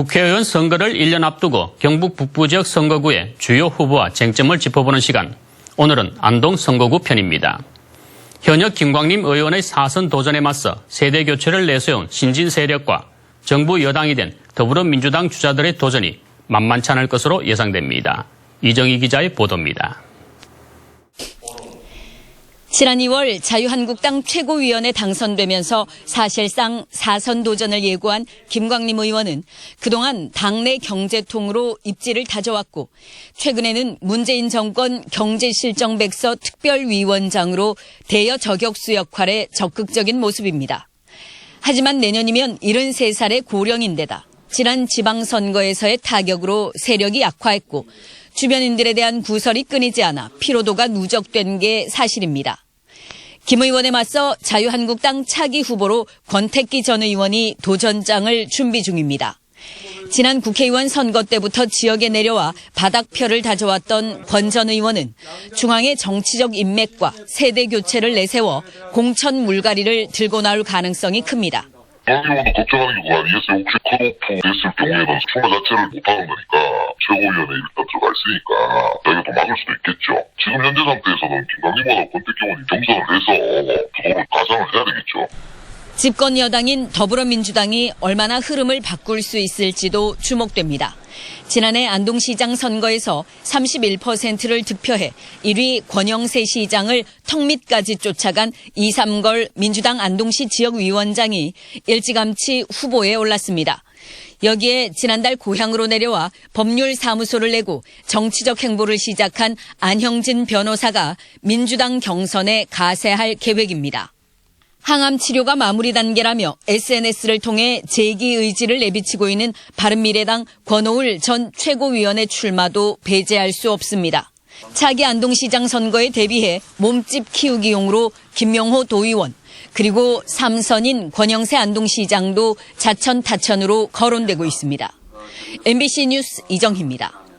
국회의원 선거를 1년 앞두고 경북 북부 지역 선거구의 주요 후보와 쟁점을 짚어보는 시간. 오늘은 안동 선거구 편입니다. 현역 김광림 의원의 사선 도전에 맞서 세대 교체를 내세운 신진 세력과 정부 여당이 된 더불어민주당 주자들의 도전이 만만치 않을 것으로 예상됩니다. 이정희 기자의 보도입니다. 지난 2월 자유한국당 최고위원에 당선되면서 사실상 사선 도전을 예고한 김광림 의원은 그동안 당내 경제통으로 입지를 다져왔고 최근에는 문재인 정권 경제실정백서 특별위원장으로 대여 저격수 역할에 적극적인 모습입니다. 하지만 내년이면 73살의 고령인데다 지난 지방선거에서의 타격으로 세력이 약화했고 주변인들에 대한 구설이 끊이지 않아 피로도가 누적된 게 사실입니다. 김 의원에 맞서 자유한국당 차기 후보로 권택기 전 의원이 도전장을 준비 중입니다. 지난 국회의원 선거 때부터 지역에 내려와 바닥표를 다져왔던 권 전 의원은 중앙의 정치적 인맥과 세대 교체를 내세워 공천 물갈이를 들고 나올 가능성이 큽니다. 당기원도 걱정하는 게 아니겠어요. 혹시 컷오프 됐을 경우에는 선거 자체를 못하는 거니까 최고위원회 일단 들어가 있으니까 자기가 더 막을 수도 있겠죠. 지금 현재 상태에서는 김강림보다 권택 경원이 경선을 해서 부도를 가상을 해야 되겠죠. 집권 여당인 더불어민주당이 얼마나 흐름을 바꿀 수 있을지도 주목됩니다. 지난해 안동시장 선거에서 31%를 득표해 1위 권영세 시장을 턱 밑까지 쫓아간 이삼걸 민주당 안동시 지역위원장이 일찌감치 후보에 올랐습니다. 여기에 지난달 고향으로 내려와 법률사무소를 내고 정치적 행보를 시작한 안형진 변호사가 민주당 경선에 가세할 계획입니다. 항암 치료가 마무리 단계라며 SNS를 통해 재기 의지를 내비치고 있는 바른미래당 권오을 전 최고위원의 출마도 배제할 수 없습니다. 차기 안동시장 선거에 대비해 몸집 키우기용으로 김명호 도의원 그리고 삼선인 권영세 안동시장도 자천타천으로 거론되고 있습니다. MBC 뉴스 이정희입니다.